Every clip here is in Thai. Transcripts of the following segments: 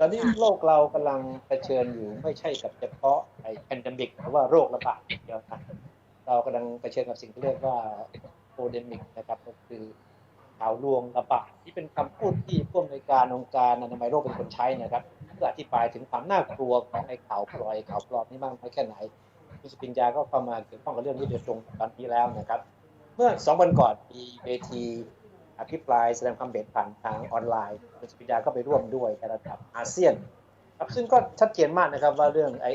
ตอนนี้โลกเรากำลังเผชิญอยู่ไม่ใช่กับเฉพาะไอ้แพนดมิกหรือว่าโรคระบาดเดียวนะเรากำลังเผชิญกับสิ่งที่เรียกว่าโ d เดมิกนะครับก็คือข่าวลวงระบาดที่เป็นคำพูดที่ผู้อำนวยการองค์การอนามัยโลกเป็นคนใช้นะครับเพื่ออธิบายถึงความน่ากลัวของไอ้ข่าวปล่อยข่าวปลอมนี่มากน้อยแค่ไหนคุณสปิญญาก็เข้ามาเกี่ยวข้องกับเรื่องนี้โดยตรงตอนนี้แล้วนะครับ เมื่อสองวันก่อนมีเวที อภิปรายแสดงความเห็นผ่านทางออนไลน์คุณสุปิญญาก็ไปร่วมด้วยในระดับอาเซียนครับซึ่งก็ชัดเจนมากนะครับว่าเรื่องไอ้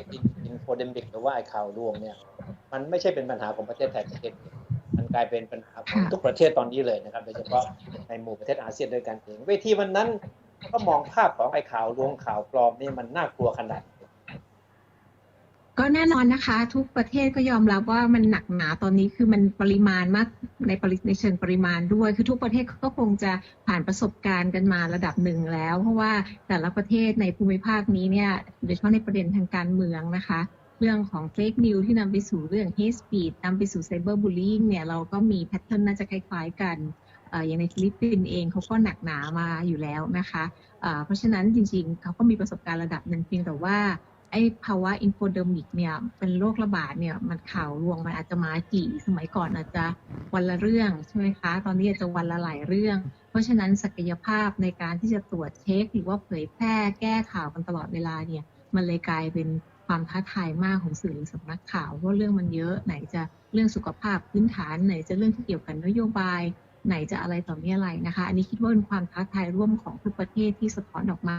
อินโฟเดมิกหรือว่าไอ้ข่าวลวงเนี่ยมันไม่ใช่เป็นปัญหาของประเทศไทยประเทศมันกลายเป็นปัญหาของทุกประเทศตอนนี้เลยนะครับโดยเฉพาะในหมู่ประเทศอาเซียนด้วยกันเองเวทีวันนั้นก็มองภาพของไอ้ข่าวลวงข่าวปลอมนี่มันน่ากลัวขนาด ก็แน่นอนนะคะ ทุกประเทศก็ยอมรับว่ามันหนักหนาตอนนี้คือมันปริมาณมากในปริในเชิงปริมาณด้วย คือทุกประเทศก็คงจะผ่านประสบการณ์กันมาระดับหนึ่งแล้ว เพราะว่าแต่ละประเทศในภูมิภาคนี้เนี่ยโดยเฉพาะในประเด็นทางการเมืองนะคะ เรื่องของเฟกนิวที่นำไปสู่เรื่อง hate speech นำไปสู่ไซเบอร์บูล i ิ g เนี่ยเราก็มีแพทเทิร์นน่าจะคล้าย ๆ กันอย่างในฟิลิปปินส์เองเขาก็หนักหนามาอยู่แล้วนะคะ เพราะฉะนั้นจริงๆ เขาก็มีประสบการณ์ระดับหนึ่งเพียงแต่ว่า ไอ้ภาวะอินโฟเดมิกเนี่ยเป็นโรคระบาดเนี่ยมันข่าวลวงมันอาจจะมากี่สมัยก่อนอาจจะวันละเรื่องใช่ไหมคะ ตอนนี้อาจจะวันละหลายเรื่อง เพราะฉะนั้นศักยภาพในการที่จะตรวจเช็คหรือว่าเผยแพร่แก้ข่าวกันตลอดเวลาเนี่ยมันเลยกลายเป็นความท้าทายมากของสื่อหรือสำนักข่าวเพราะเรื่องมันเยอะไหนจะเรื่องสุขภาพพื้นฐานไหนจะเรื่องที่เกี่ยวกับนโยบาย ไหนจะอะไรต่อมีอะไรนะคะ อันนี้คิดว่าเป็นความท้าทายร่วมของทุกประเทศที่สะท้อนออกมา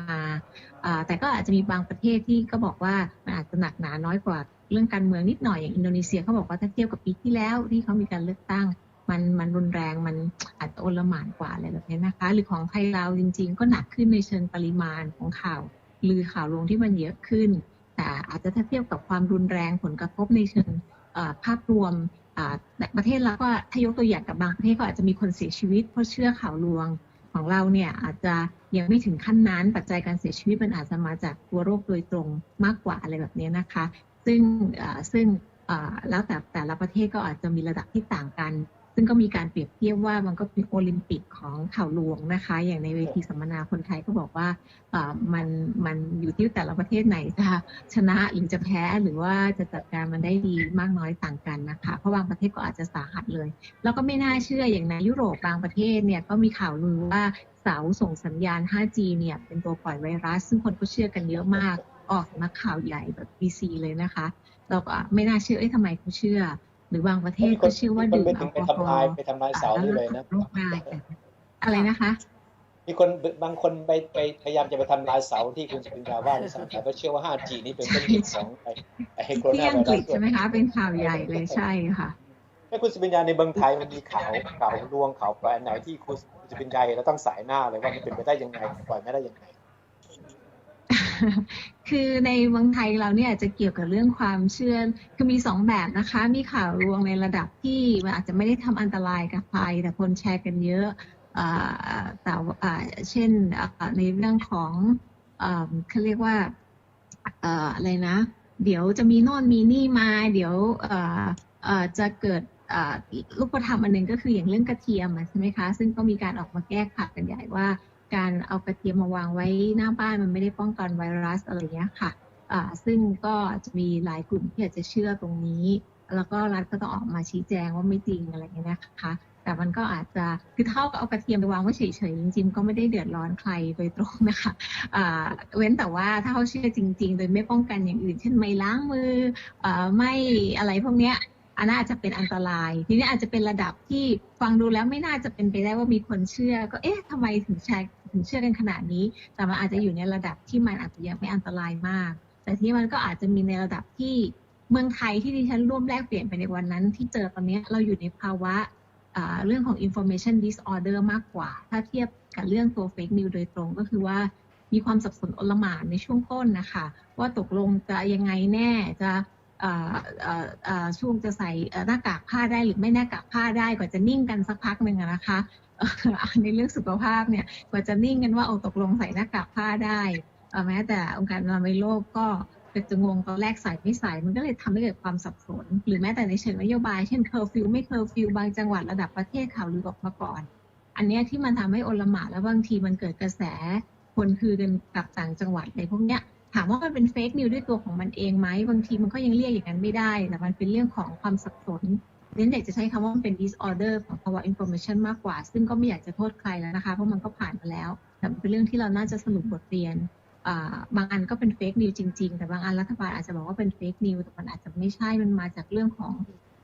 แต่ก็อาจจะมีบางประเทศที่ก็บอกว่ามันอาจจะหนักหนาน้อยกว่าเรื่องการเมืองนิดหน่อยอย่างอินโดนีเซียเขาบอกว่าถ้าเทียบกับปีที่แล้วที่เขามีการเลือกตั้งมันมันรุนแรงมันอาจจะโอลหมานกว่าอะไรแบบนี้นะคะ หรือของไทยเราจริง ๆ ก็หนักขึ้นในเชิงปริมาณของข่าวลือข่าวลวงที่มันเยอะขึ้น แต่อาจจะถ้าเทียบกับความรุนแรงผลกระทบในเชิงภาพรวม ประเทศเราก็ถ้ายกตัวอย่างกับบางประเทศก็อาจจะมีคนเสียชีวิตเพราะเชื่อข่าวลวงของเราเนี่ยอาจจะยังไม่ถึงขั้นนั้นปัจจัยการเสียชีวิตมันอาจจะมาจากตัวโรคโดยตรงมากกว่าอะไรแบบนี้นะคะ ซึ่งซึ่งแล้วแต่แต่ละประเทศก็อาจจะมีระดับที่ต่างกัน ซึ่งก็มีการเปรียบเทียบว่ามันก็เป็นโอลิมปิกของข่าวลวงนะคะ อย่างในเวทีสัมมนาคนไทยก็บอกว่าอ่ามันมันอยู่ที่แต่ละประเทศไหนจะชนะหรือจะแพ้หรือว่าจะจัดการมันได้ดีมากน้อยต่างกันนะคะ เพราะบางประเทศก็อาจจะสาหัสเลย แล้วก็ไม่น่าเชื่ออย่างในยุโรปบางประเทศเนี่ยก็มีข่าวลือว่าเสาส่งสัญญาณ 5G เนี่ยเป็นตัวปล่อยไวรัส ซึ่งคนก็เชื่อกันเยอะมากออกสำนักข่าวใหญ่แบบ BC เลยนะคะ เราก็ไม่น่าเชื่อเอ้ยทำไมเขาเชื่อ หรือบางประเทศก็เชื่อว่ามีคนดื่มไปแอถึลงกไปอฮทำอลายล์ไปทำลายเสานี่เลยนะโรคได้อะไรนะคะมีคนบางคนไปไปพยายามจะไปทำลายเสาที่คุณสุปิญญาว่าในสมัยเพราะเชื่อว่า 5G นี่เป็นต้นเหตุของไอ้ไอ้โคโรที่นาอังไวกรัฤสษใช่ไหมคะเป็นข่าวใหญ่เลยใช่ค่ะแม่คุณสุปิญญาในเมืองไทยมันมีข่าวข่าวลวงข่าวปลอมอันไหนที่คุณสุปิญญาเห็นแล้วต้องสายหน้าเลยว่ามันเป็นไปได้ยังไงปล่อยไม่ได้ยังไง คือในเมืองไทยเราเนี่ยจะเกี่ยวกับเรื่องความเชื่อคือมีสองแบบนะคะ มีข่าวลวงในระดับที่มันอาจจะไม่ได้ทำอันตรายกับใครแต่คนแชร์กันเยอะแต่เช่นในเรื่องของเขาเรียกว่าอะไรนะ เดี๋ยวจะมีโน่นมีนี่มา เดี๋ยวจะเกิดอ่ารูปธรรมอันหนึ่งก็คืออย่างเรื่องกระเทียมใช่ไหมคะ ซึ่งก็มีการออกมาแก้ข่าวกันใหญ่ว่า การเอากระเทียมมาวางไว้หน้าบ้านมันไม่ได้ป้องกันไวรัสอะไรเงี้ยค่ะอ่าซึ่งก็จะมีหลายกลุ่มที่อาจจะเชื่อตรงนี้ แล้วก็รัฐก็ต้องออกมาชี้แจงว่าไม่จริงอะไรเงี้ยนะคะ แต่มันก็อาจจะคือเท่ากับเอากระเทียมไปวางไว้เฉยๆจริงๆก็ไม่ได้เดือดร้อนใครโดยตรงนะคะเว้นแต่ว่าถ้าเขาเชื่อจริง ๆ โดยไม่ป้องกันอย่างอื่น เช่นไม่ล้างมืออไม่อะไรพวกเนี้ยอันนั้นอาจจะเป็นอันตราย ทีนี้อาจจะเป็นระดับที่ฟังดูแล้วไม่น่าจะเป็นไปได้ว่ามีคนเชื่อ ก็เอ๊ะทำไมถึงแชร์ ถึงเชื่อกันขนาดนี้ แต่มันอาจจะอยู่ในระดับที่มันอาจจะยังไม่อันตรายมาก แต่ที่มันก็อาจจะมีในระดับที่เมืองไทยที่ดิฉันร่วมแลกเปลี่ยนไปในวันนั้น ที่เจอตอนนี้เราอยู่ในภาวะเรื่องของ information disorder มากกว่า ถ้าเทียบกับเรื่องตัว fake news โดยตรงก็คือว่ามีความสับสนอลหม่านในช่วงต้นนะคะ ว่าตกลงจะยังไงแน่จะ ช่วงจะใส่หน้ากากผ้าได้หรือไม่หน้ากากผ้าได้กว่าจะนิ่งกันสักพักหนึ่งนะคะในเรื่องสุขภาพเนี่ยกว่าจะนิ่งกันว่าเอาตกลงใส่หน้ากากผ้าได้แม้แต่องค์การอนามัยโลกก็เป็นจะงงตอนแรกใส่ไม่ใส่มันก็เลยทำให้เกิดความสับสน หรือแม้แต่ในเชิงนโยบาย เช่นเคอร์ฟิวไม่เคอร์ฟิวบางจังหวัดระดับประเทศข่าวลือออกมาก่อน อันเนี้ยที่มันทำให้โอลหมาแล้วบางทีมันเกิดกระแสคนคือกันกลับต่างจังหวัดในพวกเนี้ย ถามว่ามันเป็นเฟกนิวด้วยตัวของมันเองไหมบางทีมันก็ยังเรียกอย่างนั้นไม่ได้ แต่มันเป็นเรื่องของความสับสนเน้นอยากจะใช้คำว่ามันเป็น disorder ของภาวะ information มากกว่า ซึ่งก็ไม่อยากจะโทษใครแล้วนะคะ เพราะมันก็ผ่านมาแล้ว แต่เป็นเรื่องที่เราน่าจะสรุปบทเรียน บางอันก็เป็นเฟกนิวจริง ๆ แต่บางอันรัฐบาลอาจจะบอกว่าเป็นเฟกนิวแต่มันอาจจะไม่ใช่ มันมาจากเรื่องของ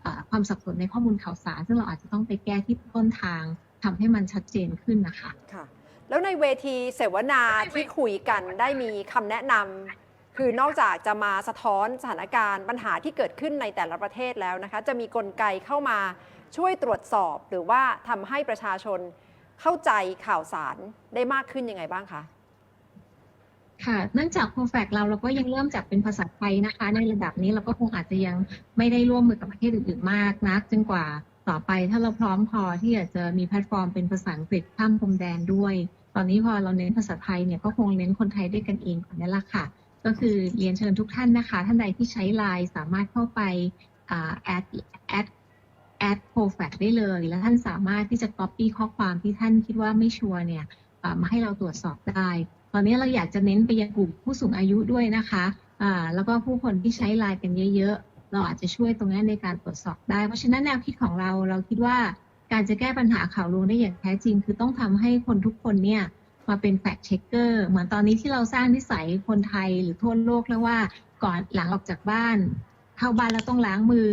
อความสับสนในข้อมูลข่าวสาร ซึ่งเราอาจจะต้องไปแก้ที่ต้นทางทำให้มันชัดเจนขึ้นนะคะค่ะ แล้วในเวทีเสวนาที่คุยกันได้มีคำแนะนำคือนอกจากจะมาสะท้อนสถานการณ์ปัญหาที่เกิดขึ้นในแต่ละประเทศแล้วนะคะ จะมีกลไกเข้ามาช่วยตรวจสอบหรือว่าทำให้ประชาชนเข้าใจข่าวสารได้มากขึ้นยังไงบ้างคะค่ะเนื่องจากโปรแฟกเราเราก็ยังเริ่มจากเป็นภาษาไทยนะคะ ในระดับนี้เราก็คงอาจจะยังไม่ได้ร่วมมือกับประเทศอื่นๆมากนักจนกว่า ต่อไปถ้าเราพร้อมพอที่อยากจะมีแพลตฟอร์มเป็นภาษาอังกฤษข้ามพรมแดนด้วย ตอนนี้พอเราเน้นภาษาไทยเนี่ยก็คงเน้นคนไทยด้วยกันเองก่อนนี่แหละค่ะ ก็คือเรียนเชิญทุกท่านนะคะ ท่านใดที่ใช้ไลน์สามารถเข้าไปแอดแอดแอดโปรแฟกได้เลย แล้วท่านสามารถที่จะ copy ข้อความที่ท่านคิดว่าไม่ชัวร์เนี่ยมาให้เราตรวจสอบได้ ตอนนี้เราอยากจะเน้นไปยังกลุ่มผู้สูงอายุด้วยนะคะอ่าแล้วก็ผู้คนที่ใช้ไลน์กันเยอะๆ เราอาจจะช่วยตรงนี้ในการตรวจสอบได้ เพราะฉะนั้นแนวคิดของเราเราคิดว่าการจะแก้ปัญหาข่าวลวงได้อย่างแท้จริง คือต้องทำให้คนทุกคนเนี่ยมาเป็นแฟกเช็คเกอร์เหมือนตอนนี้ที่เราสร้างนิสัยคนไทยหรือทั่วโลกแล้วว่าก่อนหลังออกจากบ้าน เข้าบ้านแล้วต้องล้างมือ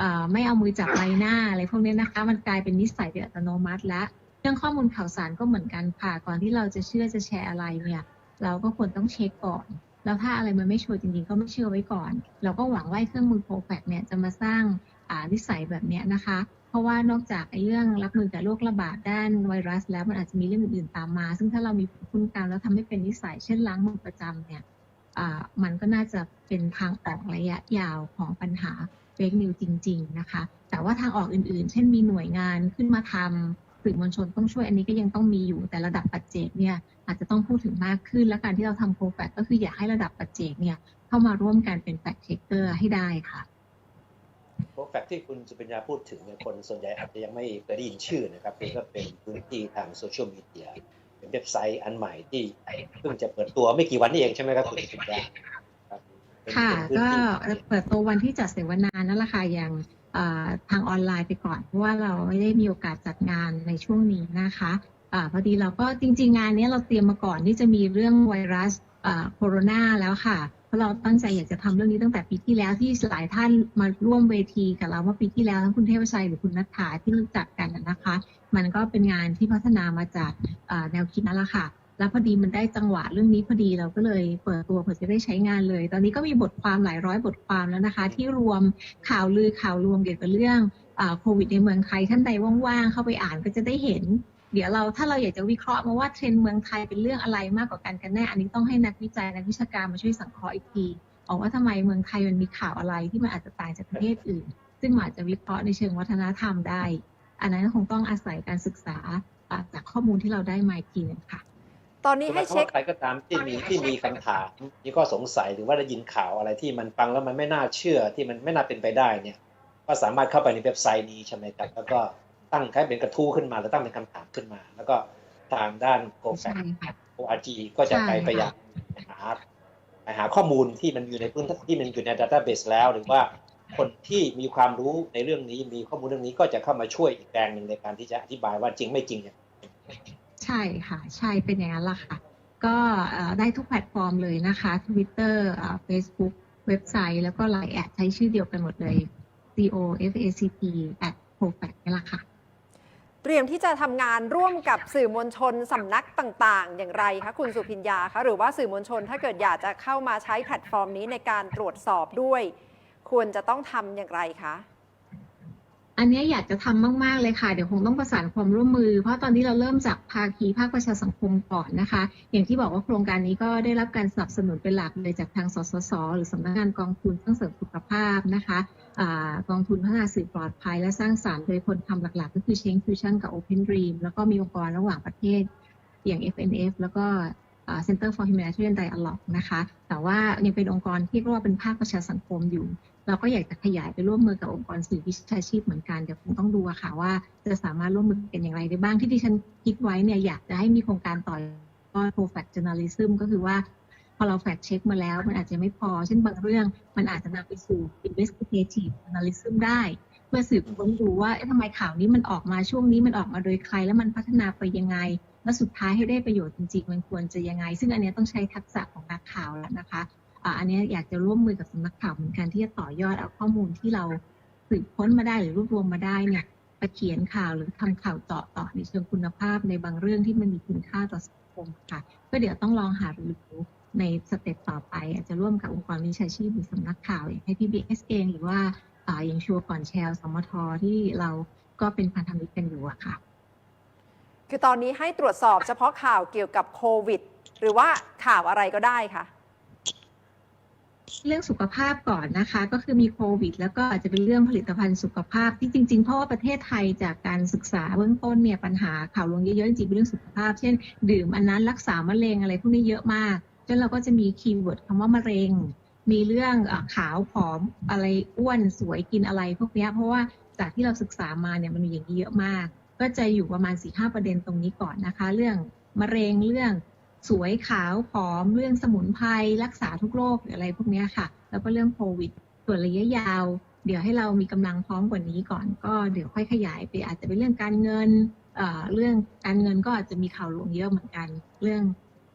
อไม่เอามือจับใบหน้าอะไรพวกนี้นะคะ มันกลายเป็นนิสัยโดยอัตโนมัติแล้วเรื่องข้อมูลข่าวสารก็เหมือนกันค่ะก่อนที่เราจะเชื่อจะแชร์อะไรเนี่ย เราก็ควรต้องเช็คก่อน แล้วถ้าอะไรมันไม่ชัวร์จริงๆก็ไม่เชื่อไว้ก่อน เราก็หวังว่าเครื่องมือโปรแฟกเนี่ยจะมาสร้างอ่านิสัยแบบเนี้ยนะคะ เพราะว่านอกจากไอ้เรื่องรับมือกับโรคระบาดด้านไวรัส แล้วมันอาจจะมีเรื่องอื่นๆตามมา ซึ่งถ้าเรามีภูมิคุ้มกันแล้วทำให้เป็นนิสัย เช่นล้างมือประจำเนี่ยอ่ามันก็น่าจะเป็นทางออกระยะยาวของปัญหาเฟกนิวจริง ๆ นะคะ แต่ว่าทางออกอื่นๆ เช่นมีหน่วยงานขึ้นมาทำสื่อมวลชนต้องช่วยอันนี้ก็ยังต้องมีอยู่แต่ระดับปัจเจกเนี่ย อาจจะต้องพูดถึงมากขึ้น และการที่เราทำโปรแฟกก็คืออยากให้ระดับปัจเจกเนี่ยเข้ามาร่วมกันเป็นแฟกเช็คเกอร์ให้ได้ค่ะโปรแฟกที่คุณสุปัญญาพูดถึงเนี่ยคนส่วนใหญ่อาจจะยังไม่เคยได้ยินชื่อนะครับคือก็เป็นพื้นที่ทางโซเชียลมีเดียเป็นเว็บไซต์อันใหม่ที่เพิ่งจะเปิดตัวไม่กี่วันนี้เองใช่ไหมครับคุณสุปัญญาครับเป็นค่ะเป็นพื้นก็ที่เปิดตัววันที่จัดเสวนานั่นแหละค่ะอย่างเอ่อทางออนไลน์ไปก่อน เพราะว่าเราไม่ได้มีโอกาสจัดงานในช่วงนี้นะคะ อาพอดีเราก็จริง ๆ งานนี้เราเตรียมมาก่อนที่จะมีเรื่องไวรัสอ่าโคโรนาแล้วค่ะเพราะเราตั้งใจอยากจะทำเรื่องนี้ตั้งแต่ปีที่แล้วที่หลายท่านมาร่วมเวทีกับเราเมื่อปีที่แล้วทั้งคุณเทพชัยหรือคุณนัทธาที่รู้จักกันนะคะ มันก็เป็นงานที่พัฒนามาจากแนวคิดนั่นแหละค่ะ แล้วพอดีมันได้จังหวะเรื่องนี้พอดีเราก็เลยเปิดตัวเพื่อจะได้ใช้งานเลย ตอนนี้ก็มีบทความหลายร้อยบทความแล้วนะคะ ที่รวมข่าวลือข่าวรวมเกี่ยวกับเรื่องอาโควิดในเมืองไทยท่านใดว่างๆเข้าไปอ่านก็จะได้เห็น เดี๋ยวเราถ้าเราอยากจะวิเคราะห์มาว่าเทรนด์เมืองไทยเป็นเรื่องอะไรมากกว่ากันกันแน่ อันนี้ต้องให้นักวิจัยนักวิชาการมาช่วยสังเคราะห์อีกทีออกว่าทำไมเมืองไทยมันมีข่าวอะไรที่มันอาจจะต่างจากประเทศอื่น ซึ่งมันอาจจะวิเคราะห์ในเชิงวัฒนธรรมได้ อันนั้นคงต้องอาศัยการศึกษาอ่าจากข้อมูลที่เราได้มาอีกทีหนึงค่ะ ตอนนี้ให้หมายความเช็คว่าใครก็ตามที่มีที่มีคำถามมีข้อสงสัยหรือว่าได้ยินข่าวอะไรที่มันฟังแล้วมันไม่น่าเชื่อที่มันไม่น่าเป็นไปได้เนี่ย ก็สามารถเข้าไปในเว็บไซต์นี้ใช่ไหมครับแล้วก็ ตั้งคล้ายเป็นกระทู้ขึ้นมา แล้วตั้งเป็นคำถามขึ้นมา แล้วก็ทางด้านโ o แฟใช่ค่ะ org ก็จะไปใช่ค่ะพยายามหาไปหาข้อมูลที่มันอยู่ในพื้นที่ที่มันอยู่ในดัตต้าเบสแล้ว หรือว่าคนที่มีความรู้ในเรื่องนี้มีข้อมูลเรื่องนี้ก็จะเข้ามาช่วยอีกแรงหนึ่งในการที่จะอธิบายว่าจริงไม่จริงเนี่ยใช่ค่ะใช่เป็นอย่างนั้นล่ะค่ะ ก็เอ่อได้ทุกแพลตฟอร์มเลยนะคะ Twitter อ่า Facebook เว็บไซต์แล้วก็ Line แอดใช้ชื่อเดียวกันหมดเลย C O F A C T at p r o f a c นี่แหละค่ะ เตรียมที่จะทำงานร่วมกับสื่อมวลชนสำนักต่าง ๆ อย่างไรคะคุณสุพิญญาคะหรือว่าสื่อมวลชนถ้าเกิดอยากจะเข้ามาใช้แพลตฟอร์มนี้ในการตรวจสอบด้วย ควรจะต้องทำอย่างไรคะอันนี้อยากจะทำมาก ๆ เลยค่ะ เดี๋ยวคงต้องประสานความร่วมมือ เพราะตอนนี้เราเริ่มจากภาคีภาคประชาสังคมก่อนนะคะ อย่างที่บอกว่าโครงการนี้ก็ได้รับการสนับสนุนเป็นหลักเลยจากทางสสส หรือสำนักงานกองทุนเพื่อเสริมสุขภาพนะคะ กองทุนพัฒนาสื่อปลอดภัยและสร้างสรรค์โดยคนทำหลักๆ ก็คือเชงฟิวชั่นกับ Open Dream แล้วก็มีองค์กรระหว่างประเทศอย่าง FNF แล้วก็อ่า Center for Humanitarian Dialogue นะคะ แต่ว่ายังเป็นองค์กรที่เรียกว่าเป็นภาคประชาสังคมอยู่ เราก็อยากจะขยายไปร่วมมือกับองค์กรสื่อวิชาชีพเหมือนกัน เดี๋ยวคงต้องดูค่ะว่าจะสามารถร่วมมือกันอย่างไรได้บ้างที่ดิฉันคิดไว้เนี่ยอยากจะให้มีโครงการต่อยก็ pro fact journalism ก็คือว่า พอเรา fact check มาแล้ว มันอาจจะไม่พอ เช่นบางเรื่อง มันอาจจะนำไปสู่ investigative journalism ได้ เพื่อสืบค้นดูว่าทำไมข่าวนี้มันออกมาช่วงนี้มันออกมาโดยใคร แล้วมันพัฒนาไปยังไง แล้วสุดท้ายให้ได้ประโยชน์จริงๆ มันควรจะยังไง ซึ่งอันนี้ต้องใช้ทักษะของนักข่าวแล้วนะคะอันนี้อยากจะร่วมมือกับสำนักข่าวเหมือนกันที่จะต่อยอดเอาข้อมูลที่เราสืบค้นมาได้หรือรวบรวมมาได้เนี่ยไปเขียนข่าวหรือทำข่าวต่อต่อในเชิงคุณภาพในบางเรื่องที่มันมีคุณค่าต่อสังคมค่ะ ก็เดี๋ยวต้องลองหารือ ในสเต็ปต่อไป อาจจะร่วมกับองค์กรวิชาชีพหรือสำนักข่าวอย่างให้ PBS เองหรือว่าอ่าอย่างชัวร์ก่อนแชร์สมทที่เราก็เป็นพันธมิตรกันอยู่อะค่ะ คือตอนนี้ให้ตรวจสอบเฉพาะข่าวเกี่ยวกับโควิด หรือว่าข่าวอะไรก็ได้ค่ะ เรื่องสุขภาพก่อนนะคะ ก็คือมีโควิด แล้วก็อาจจะเป็นเรื่องผลิตภัณฑ์สุขภาพที่จริงๆ เพราะว่าประเทศไทยจากการศึกษาเบื้องต้นเนี่ยปัญหาข่าวลวงเยอะๆจริงๆเป็นเรื่องสุขภาพ เช่น ดื่มอันนั้นรักษามะเร็งอะไรพวกนี้เยอะมาก จนเราก็จะมีคีย์เวิร์ดคำว่ามะเร็ง มีเรื่องอขาวผอมอะไรอ้วนสวยกินอะไรพวกนี้เพราะว่าจากที่เราศึกษามาเนี่ยมันมีอย่างนี้เยอะมาก ก็จะอยู่ประมาณสี่ห้าประเด็นตรงนี้ก่อนนะคะ เรื่องมะเร็งเรื่องสวยขาวผอม เรื่องสมุนไพรรักษาทุกโรคหรืออะไรพวกนี้ค่ะ แล้วก็เรื่องโควิดส่วนระยะยาว เดี๋ยวให้เรามีกำลังพร้อมกว่านี้ก่อน ก็เดี๋ยวค่อยขยายไปอาจจะเป็นเรื่องการเงินเอ่อเรื่องการเงินก็อาจจะมีข่าวลวงเยอะเหมือนกัน เรื่อง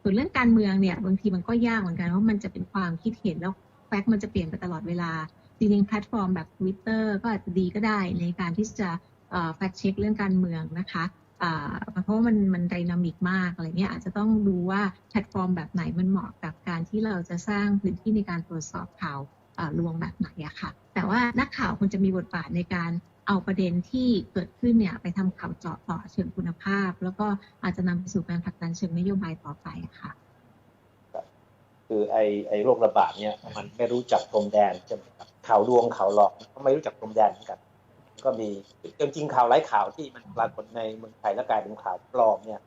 ส่วนเรื่องการเมืองเนี่ยบางทีมันก็ยากเหมือนกันเพราะมันจะเป็นความคิดเห็นแล้วแฟกต์มันจะเปลี่ยนไปตลอดเวลาจริงๆแพลตฟอร์มแบบ Twitter ก็อาจจะดีก็ได้ในการที่จะแฟกต์เช็คเรื่องการเมืองนะคะเพราะว่ามันมันไดนามิกมากอะไรเงี้ยอาจจะต้องดูว่าแพลตฟอร์มแบบไหนมันเหมาะกับการที่เราจะสร้างพื้นที่ในการตรวจสอบข่าวลวงแบบไหนอะค่ะ แต่ว่านักข่าวควรจะมีบทบาทในการ เอาประเด็นที่เกิดขึ้นเนี่ยไปทำข่าวเจาะต่อเชิงคุณภาพ แล้วก็อาจจะนำไปสู่การผลักดันเชิงนโยบายต่อไปอะค่ะ คือไอไอโรคระบาดเนี่ยมันไม่รู้จักพรมแดนใช่ไหมครับข่าวลวงข่าวหลอกก็ไม่รู้จักพรมแดนเหมือนกัน ก็มีจริงๆข่าวหลายข่าวที่มันปรากฏในเมืองไทยแล้วกลายเป็นข่าวปลอมเนี่ย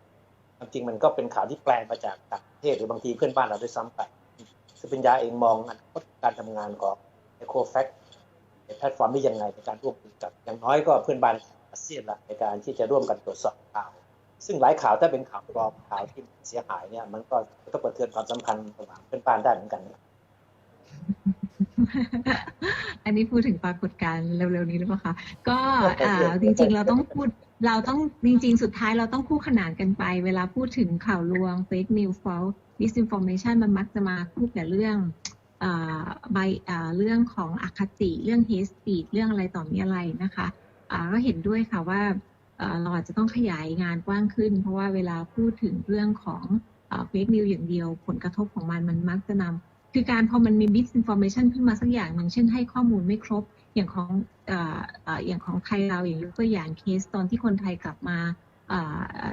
จริงมันก็เป็นข่าวที่แปลงมาจากต่างประเทศหรือบางทีเพื่อนบ้านเราด้วยซ้ำไปคือปัญญาเองมองอนาคตการทำงานของไอโคแฟก แพลตฟอร์มนี้ยังไงในการร่วมมือกับอย่างน้อยก็เพื่อนบ้านอาเซียนละในการที่จะร่วมกันตรวจสอบข่าว ซึ่งหลายข่าวถ้าเป็นข่าวปลอมข่าวที่เสียหายเนี่ย มันก็ต้องกระเทือนความสัมพันธ์ระหว่างเพื่อนบ้านได้เหมือนกันอันนี้พูดถึงปรากฏการณ์เร็วๆนี้หรือเปล่าคะ ก็จริงๆเราต้องพูดเราต้องจริงๆ สุดท้ายเราต้องคู่ขนานกันไป เวลาพูดถึงข่าวลวง fake news false disinformation มันมักจะมาคู่กับเรื่อง ใบเรื่องของอคติเรื่อง hate speech เรื่องอะไรต่อมีอะไรนะคะก็เห็นด้วยค่ะว่าเราอาจจะต้องขยายงานกว้างขึ้น เพราะว่าเวลาพูดถึงเรื่องของอ่า fake news อย่างเดียว ผลกระทบของมันมันมักจะนำคือการพอมันมี misinformation ขึ้นมาสักอย่างหนึ่งเช่นให้ข้อมูลไม่ครบอย่างของออย่างของไทยเราอย่างยกตัวอย่างเคสตอนที่คนไทยกลับมา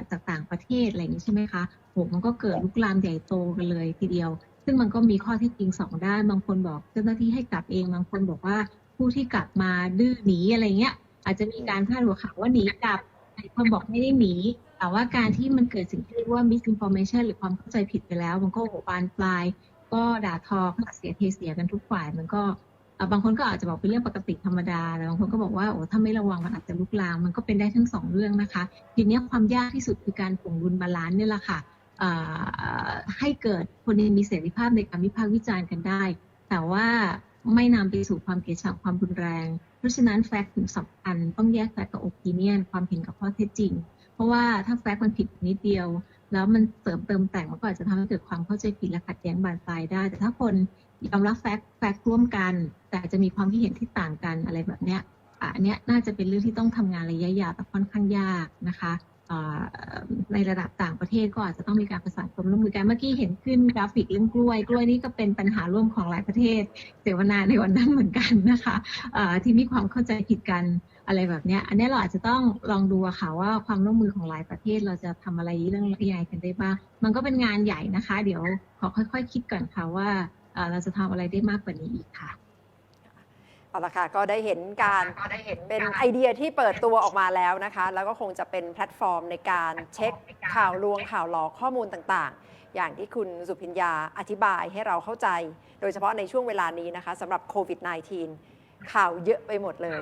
จากต่างประเทศอะไรอย่างนี้ใช่ไหมคะโหมันก็เกิดลุกลามใหญ่โตกันเลยทีเดียว ซึ่งมันก็มีข้อท็จจริงสองด้าน บางคนบอกเจ้าหน้าที่ให้กลับเอง บางคนบอกว่าผู้ที่กลับมาดื้อหนีอะไรเงี้ย อาจจะมีการพาดหัวข่าวว่าหนีกลับหลายคนบอกไม่ได้หนี แต่ว่าการที่มันเกิดสิ่งที่เรียกว่า misinformation หรือความเข้าใจผิดไปแล้ว มันก็โหบานปลาย ก็ด่าทอเสียเทเสียกันทุกฝ่าย มันก็บางคนก็อาจจะบอกเป็นเรื่องปกติธรรมดาแต่บางคนก็บอกว่าโอ้ถ้าไม่ระวังมันอาจจะลุกลาม มันก็เป็นได้ทั้งสองเรื่องนะคะ ทีนี้ความยากที่สุดคือการถ่งดุลบาลานซ์เนี่ยแหละค่ะ ให้เกิดคนมีเสรีภาพในการวิพากษ์วิจารณ์กันได้ แต่ว่าไม่นำไปสู่ความเกลียดชังความรุนแรง เพราะฉะนั้นแฟกต์ถึงสำคัญต้องแยกแฟกต์กับโอปิเนียนความเห็นกับข้อเท็จจริง เพราะว่าถ้าแฟกต์มันผิดนิดเดียว แล้วมันเสริมเติมแต่งมันก็อาจจะทำให้เกิดความเข้าใจผิดและขัดแย้งบานปลายได้ แต่ถ้าคนยอมรับแฟกต์แฟกต์ร่วมกัน แต่จะมีความคิดเห็นที่ต่างกันอะไรแบบเนี้ยอันเนี้ยน่าจะเป็นเรื่องที่ต้องทำงานระยะยาวแต่ค่อนข้างยากนะคะ ในระดับต่างประเทศก็อาจจะต้องมีการประสานความร่วมมือกันเมื่อกี้เห็นขึ้นกราฟิกเรื่องกล้วย กล้วยนี่ก็เป็นปัญหาร่วมของหลายประเทศ เสวนาในวันนั้นเหมือนกันนะคะที่มีความเข้าใจผิดกันอะไรแบบนี้อันนี้เราอาจจะต้องลองดูค่ะว่าความร่วมมือของหลายประเทศเราจะทำอะไรเรื่องยังไงกันได้บ้างมันก็เป็นงานใหญ่นะคะ เดี๋ยวขอค่อยๆคคิดก่อนค่ะว่าเอ่อเราจะทำอะไรได้มากกว่านี้อีกค่ะ เอาละค่ะก็ได้เห็นการเป็นไอเดียที่เปิดตัวออกมาแล้วนะคะ แล้วก็คงจะเป็นแพลตฟอร์มในการเช็คข่าวลวงข่าวหลอกข้อมูลต่างๆ อย่างที่คุณสุพิญญาอธิบายให้เราเข้าใจ โดยเฉพาะในช่วงเวลานี้นะคะสำหรับโควิด -19 ข่าวเยอะไปหมดเลย